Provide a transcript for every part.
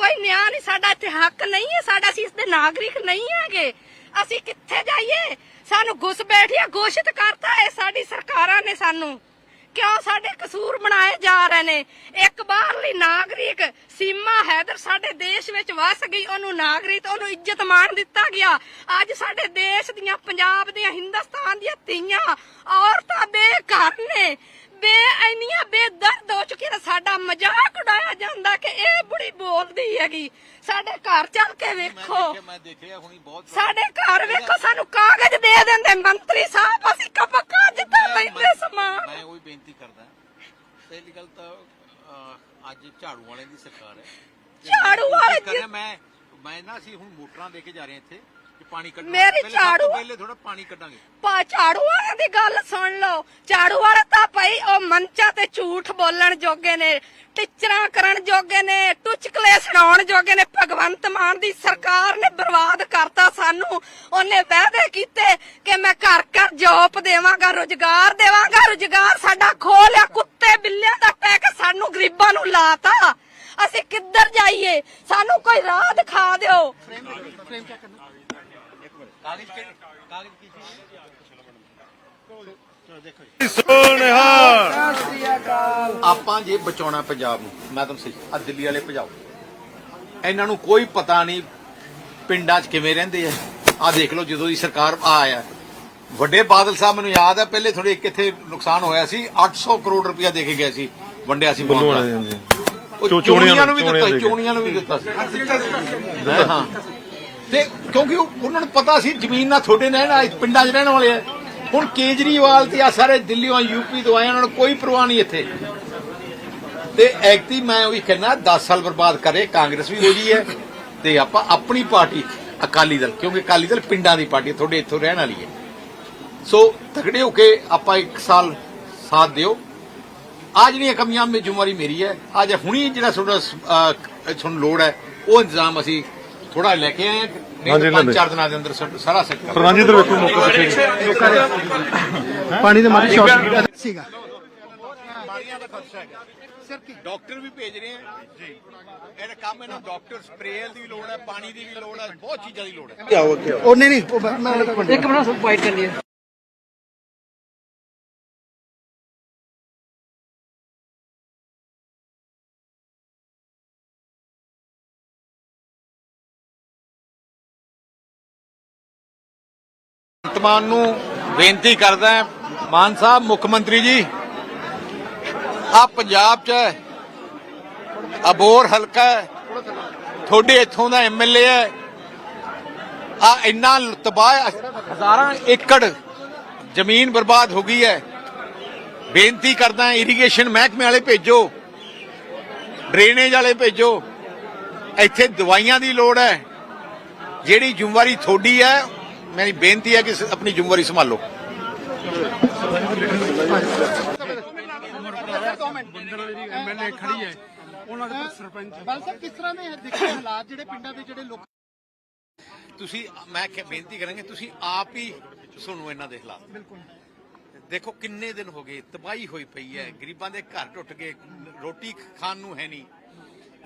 ਕੋਈ ਨਿਆਂ ਨਹੀਂ, ਸਾਡਾ ਇੱਥੇ ਹੱਕ ਨਹੀਂ ਹੈ, ਸਾਡਾ ਅਸੀਂ ਇਸ ਦੇ ਨਾਗਰਿਕ ਨਹੀਂ ਹੈਗੇ। ਅਸੀਂ ਕਿੱਥੇ ਜਾਈਏ? ਸਾਨੂੰ ਘੁਸ ਘੋਸ਼ਿਤ ਕਰਤਾ ਹੈ ਸਾਡੀ ਸਰਕਾਰਾਂ ਨੇ ਸਾਨੂੰ। ਕਿਉਂ ਸਾਡੇ ਕਸੂਰ ਬਣਾਏ ਜਾ ਰਹੇ ਨੇ? ਇੱਕ ਬਾਹਰਲੀ ਨਾਗਰਿਕ ਸੀਮਾ ਹੈਦਰ ਸਾਡੇ ਦੇਸ਼ ਵਿੱਚ ਵਸ ਗਈ, ਉਹਨੂੰ ਨਾਗਰਿਕ, ਉਹਨੂੰ ਇੱਜ਼ਤ ਮਾਣ ਦਿੱਤਾ ਗਿਆ। ਅੱਜ ਸਾਡੇ ਦੇਸ਼ ਦੀਆਂ, ਪੰਜਾਬ ਦੀਆਂ, ਹਿੰਦੁਸਤਾਨ ਦੀਆਂ ਧੀਆਂ ਸਾਡੇ ਘਰ ਚੱਲ ਕੇ ਵੇਖੋ। ਮੈਂ ਦੇਖਿਆ ਹੁਣੀ ਬਹੁਤ ਸਾਡੇ ਘਰ ਵੇਖੋ ਸਾਨੂੰ ਕਾਗਜ਼ ਦੇ ਦਿੰਦੇ ਮੰਤਰੀ ਸਾਹਿਬ ਅਸੀਂ ਕਪਕਾ ਜਿੱਦਾਂ ਲੈਂਦੇ ਸਮਾਨ। ਮੈਂ ਉਹੀ ਬੇਨਤੀ ਕਰਦਾ। ਪਹਿਲੀ ਗੱਲ ਤਾਂ ਅੱਜ ਝਾੜੂ ਵਾਲਿਆਂ ਦੀ ਸਰਕਾਰ ਹੈ। ਝਾੜੂ ਵਾਲੇ ਮੈਂ ਮੈਂ ਨਾ ਅਸੀਂ ਹੁਣ ਮੋਟਰਾਂ ਲੈ ਕੇ ਜਾ ਰਹੇ ਇੱਥੇ। ਕਿ ਪਾਣੀ ਕੱਢਣਾ। ਮੇਰੀ ਪਹਿਲੇ ਸਭ ਤੋਂ ਝਾੜੂ- ਪਹਿਲੇ ਥੋੜਾ ਪਾਣੀ ਕੱਢਾਂਗੇ। ਪਾ ਝਾੜੂ ਵਾਲਿਆਂ ਦੀ ਗੱਲ ਸੁਣ ਲਓ। ਝਾੜੂ ਵਾਲਾ ਤਾਂ ਭਾਈ ਉਹ ਮੰਚਾਂ ਤੇ ਝੂਠ ਬੋਲਣ ਜੋਗੇ ਨੇ ਟੀਚਰਾਂ ਕਰਨ ਜੋਗੇ ਨੇ ਟੁਚਕਲੇ ਸੁਣਾਉਣ ਜੋਗੇ ਨੇ। ਭਗਵੰਤ ਮਾਨ ਦੀ ਸਰਕਾਰ ਨੇ ਬਰਬਾਦ ਕਰਤਾ ਸਾਨੂੰ। ਉਹਨੇ ਵਾਅਦੇ ਕੀਤੇ ਕਿ ਮੈਂ ਘਰ ਘਰ ਜੋਬ ਦੇਵਾਂਗਾ ਰੁਜ਼ਗਾਰ ਦੇਵਾਂਗਾ। ਰੁਜ਼ਗਾਰ ਸਾਡਾ ਖੋਹ ਲਿਆ ਕੁੱਤੇ ਬਿੱਲਿਆਂ ਦਾ ਪੈਕ ਸਾਨੂੰ ਗਰੀਬਾਂ ਨੂੰ ਲਾਤਾ। ਅਸੀਂ ਕਿੱਧਰ ਜਾਈਏ? ਸਾਨੂੰ ਕੋਈ ਰਾਹ ਦਿਖਾ ਦਿਓ। ਕਾਗਜ਼ ਕੀ ਆਪਾਂ ਜੇ ਬਚਾਉਣਾ ਪੰਜਾਬ ਨੂੰ ਮੈਂ ਤੁਹਾਨੂੰ ਸਹੀ ਆ ਦਿੱਲੀ ਵਾਲੇ ਭਜਾਓ। ਇਹਨਾਂ ਨੂੰ ਕੋਈ ਪਤਾ ਨਹੀਂ ਪਿੰਡਾਂ 'ਚ ਕਿਵੇਂ ਰਹਿੰਦੇ ਆ। ਆ ਦੇਖ ਲਓ ਜਦੋਂ ਦੀ ਸਰਕਾਰ ਆਇਆ। ਵੱਡੇ ਬਾਦਲ ਸਾਹਿਬ ਮੈਨੂੰ ਯਾਦ ਹੈ ਪਹਿਲੇ ਥੋੜੀ ਕਿੱਥੇ ਨੁਕਸਾਨ ਹੋਇਆ ਸੀ 800 ਕਰੋੜ ਰੁਪਇਆ ਦੇ ਕੇ ਗਏ ਸੀ ਵੰਡਿਆ ਸੀ ਉਹ ਚੋਣੀਆਂ ਨੂੰ ਵੀ ਦਿੱਤਾ। ਚੋਣੀਆਂ ਨੂੰ ਵੀ ਦਿੱਤਾ ਸੀ। ਹਾਂ। ਤੇ ਕਿਉਂਕਿ ਉਹਨਾਂ ਨੂੰ ਪਤਾ ਸੀ ਜ਼ਮੀਨ ਨਾਲ ਤੁਹਾਡੇ ਰਹਿਣ ਨਾ ਪਿੰਡਾਂ 'ਚ ਰਹਿਣ ਵਾਲੇ ਆ। ਹੁਣ ਕੇਜਰੀਵਾਲ ਤੇ ਆ ਸਾਰੇ ਦਿੱਲੀੋਂ ਯੂਪੀ ਤੋਂ ਆਏ ਉਹਨਾਂ ਨੂੰ ਕੋਈ ਪਰਵਾਹ ਨਹੀਂ ਇੱਥੇ। ਤੇ ਐਕਟੀ ਮੈਂ ਉਹੀ ਕਹਿੰਦਾ 10 ਸਾਲ ਬਰਬਾਦ ਕਰੇ, ਕਾਂਗਰਸ ਵੀ ਹੋ ਜੀ ਹੈ। ਤੇ ਆਪਾਂ ਆਪਣੀ ਪਾਰਟੀ, ਅਕਾਲੀ ਦਲ, ਕਿਉਂਕਿ ਅਕਾਲੀ ਦਲ ਪਿੰਡਾਂ ਦੀ ਪਾਰਟੀ ਤੁਹਾਡੇ ਇੱਥੋਂ ਰਹਿਣ ਵਾਲੀ ਹੈ। ਸੋ ਤਕੜੇ ਹੋ ਕੇ ਆਪਾਂ ਇੱਕ ਸਾਲ ਸਾਥ ਦਿਓ। ਆ ਜਿਹੜੀਆਂ ਕਮੀਆਂ ਮੇ ਜ਼ਿੰਮੇਵਾਰੀ ਮੇਰੀ ਹੈ। ਅੱਜ ਹੁਣੀ ਜਿਹੜਾ ਤੁਹਾਡਾ ਤੁਹਾਨੂੰ ਲੋੜ ਹੈ, ਉਹ ਇੰਤਜ਼ਾਮ ਅਸੀਂ ਥੋੜਾ ਲੈ ਕੇ ਆਏ ਹਾਂ ਨਹੀਂ ਹਾਂਜੀ, ਤਾਂ ਪੰਜ ਚਾਰ ਦਿਨਾਂ ਦੇ ਅੰਦਰ ਸਾ- ਸਾਰਾ ਸੈਕਟਰ ਪ੍ਰਧਾਨ ਜੀ ਇੱਧਰ ਵੇਖੋ ਮੌਕੇ ਪਿੱਛੇ ਪਾਣੀ ਦੇ ਮਾਰੇ ਸ਼ਾਰਟ ਸੀਗਾ। ਡਾਕਟਰ ਵੀ ਭੇਜ ਰਹੇ ਆ। ਜੀ। ਇਹਦਾ ਕੰਮ ਇਹਨਾਂ ਡਾਕਟਰ ਸਪਰੇਅ ਦੀ ਵੀ ਲੋੜ ਹੈ ਪਾਣੀ ਦੀ ਵੀ ਲੋੜ ਹੈ ਬਹੁਤ ਚੀਜ਼ਾਂ ਦੀ ਲੋੜ ਹੈ। ਉਹ ਨਹੀਂ ਨਹੀਂ ਉਹ ਮੈਂ ਇੱਕ ਮਿੰਟ ਇੱਕ ਮਿੰਟ ਵਾਈਟ ਕਰ ਲਿਆ ਵਰਤਮਾਨ ਨੂੰ ਬੇਨਤੀ ਕਰਦਾ ਮਾਨ ਸਾਹਿਬ, ਮੁੱਖ ਮੰਤਰੀ ਜੀ ਆ ਪੰਜਾਬ ਚ ਅਬੋਰ ਹਲਕਾ ਹੈ, ਤੁਹਾਡੇ ਇੱਥੋਂ ਦਾ ਐਮਐਲਏ ਹੈ ਆ ਇੰਨਾ ਤਬਾਹ ਹਜ਼ਾਰਾਂ ਏਕੜ ਜ਼ਮੀਨ ਬਰਬਾਦ ਹੋ ਗਈ ਹੈ। ਬੇਨਤੀ ਕਰਦਾ ਇਰੀਗੇਸ਼ਨ ਮਹਿਕਮੇ ਵਾਲੇ ਭੇਜੋ ਡਰੇਨੇਜ ਵਾਲੇ ਭੇਜੋ, ਇੱਥੇ ਦਵਾਈਆਂ ਦੀ ਲੋੜ ਹੈ, ਜਿਹੜੀ ਜ਼ਿੰਮੇਵਾਰੀ ਤੁਹਾਡੀ ਹੈ ਮੇਰੀ ਬੇਨਤੀ ਹੈ ਕਿ ਆਪਣੀ ਜ਼ਿੰਮੇਵਾਰੀ ਸੰਭਾਲੋ। ਐਮਐਲਏ ਖੜੀ ਹੈ ਉਹਨਾਂ ਦੇ ਸਰਪੰਚ ਬਲ ਸਾਹਿਬ ਕਿਸ ਤਰ੍ਹਾਂ ਦੇ ਦੇਖੇ ਹਾਲਾਤ ਜਿਹੜੇ ਪਿੰਡਾਂ ਦੇ ਜਿਹੜੇ ਲੋਕ ਤੁਸੀਂ ਮੈਂ ਬੇਨਤੀ ਕਰਾਂਗੇ ਤੁਸੀਂ ਆਪ ਹੀ ਸੁਣੋ ਇਹਨਾਂ ਦੇ ਹਾਲਾਤ। ਬਿਲਕੁਲ। ਦੇਖੋ ਕਿੰਨੇ ਦਿਨ ਹੋ ਗਏ ਤਬਾਹੀ ਹੋਈ ਪਈ ਹੈ। ਗਰੀਬਾਂ ਦੇ ਘਰ ਟੁੱਟ ਗਏ ਰੋਟੀ ਖਾਣ ਨੂੰ ਹੈ ਨਹੀਂ।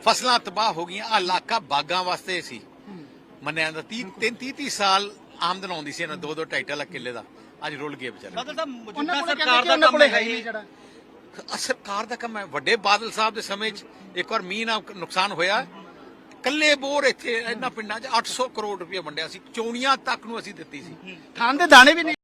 ਫਸਲਾਂ ਤਬਾਹ ਹੋ ਗਈਆਂ। ਆ ਇਲਾਕਾ ਬਾਗਾਂ ਵਾਸਤੇ ਸੀ। ਮੰਨਿਆ ਜਾਂਦਾ 30 30 30 ਸਾਲ ਆਮਦਨ ਆਉਂਦੀ ਸੀ ਇਹਨਾਂ ਦੋ ਦੋ ਢਾਈ ਲੱਖ ਕਿੱਲੇ ਦਾ। ਅੱਜ ਰੁਲ ਗਏ ਵਿਚਾਰੇ। ਉਹਨਾਂ ਕੋਲ ਸਰਕਾਰ ਦਾ ਕੰਮ ਹੈ ਨਹੀਂ ਜਿਹੜਾ। ਸਰਕਾਰ ਦਾ ਕੰਮ ਹੈ। ਵੱਡੇ ਬਾਦਲ ਸਾਹਿਬ ਦੇ ਸਮੇਂ 'ਚ ਇੱਕ ਵਾਰ ਮੀਂਹ ਨਾਲ ਨੁਕਸਾਨ ਹੋਇਆ। ਕੱਲੇ ਬੋਰ ਇੱਥੇ ਇਹਨਾਂ ਪਿੰਡਾਂ 'ਚ 800 ਕਰੋੜ ਰੁਪਏ ਵੰਡਿਆ ਸੀ। ਚੋਣੀਆਂ ਤੱਕ ਨੂੰ ਅਸੀਂ ਦਿੱਤੀ ਸੀ। ਖਾਣ ਦੇ ਦਾਣੇ ਵੀ ਨਹੀਂ।